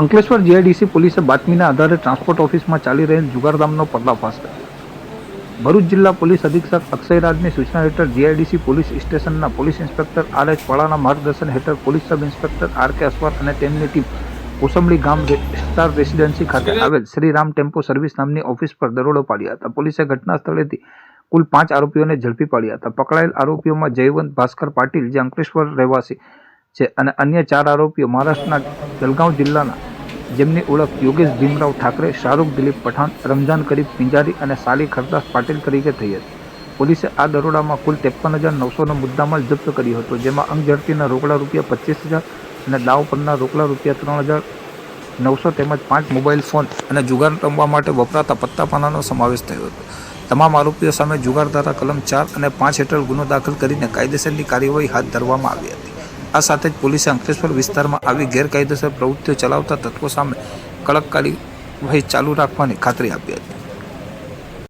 Ankleshwar GIDC પોલીસે બાતમીના આધારે ટ્રાન્સપોર્ટ ઓફિસમાં ચાલી રહેલ જુગારધામનો પર્દાફાશ કર્યો. ભરૂચ જિલ્લા પોલીસ અધિક્ષક અક્ષયરાજની સૂચના હેઠળ જીઆઈડીસી પોલીસ સ્ટેશનના પોલીસ ઇન્સ્પેક્ટર આર એચ પળાના માર્ગદર્શન હેઠળ police sub inspector R K Aswar અને તેમની ટીમ કોસંબડી ગામ સ્ટાર રેસિડેન્સી ખાતે આવેલ શ્રીરામ ટેમ્પો સર્વિસ નામની ઓફિસ પર દરોડો પાડ્યા હતા. પોલીસે ઘટના સ્થળેથી કુલ પાંચ આરોપીઓને ઝડપી પાડ્યા હતા. પકડાયેલ આરોપીઓમાં જયવંત ભાસ્કર પાટીલ, જે અંકલેશ્વર રહેવાસી છે, અને અન્ય ચાર આરોપીઓ મહારાષ્ટ્રના જલગાંવ જિલ્લાના જેમની ઓળખ યોગેશ ભીમરાવ ઠાકરે, શાહરૂખ દિલીપ પઠાણ, રમઝાન કરીબ પિંજારી અને સાલી ખરદાસ પાટીલ તરીકે થઈ હતી. પોલીસે આ દરોડામાં કુલ ત્રેપન હજાર નવસોનો મુદ્દામાલ જપ્ત કર્યો હતો, જેમાં અંગ ઝડપીના રોકડા રૂપિયા પચીસ હજાર અને દાવ પરના રોકડા રૂપિયા ત્રણ હજાર નવસો તેમજ પાંચ મોબાઈલ ફોન અને જુગાર રમવા માટે વપરાતા પત્તાપાનાનો સમાવેશ થયો હતો. તમામ આરોપીઓ સામે જુગાર ધારા કલમ ચાર અને પાંચ હેઠળ ગુનો દાખલ કરીને કાયદેસરની કાર્યવાહી હાથ ધરવામાં આવી હતી. આ સાથે જ પોલીસે અંકલેશ્વર વિસ્તારમાં આવી ગેરકાયદેસર પ્રવૃત્તિઓ ચલાવતા તત્વો સામે કડક કાર્યવાહી ચાલુ રાખવાની ખાતરી આપી હતી.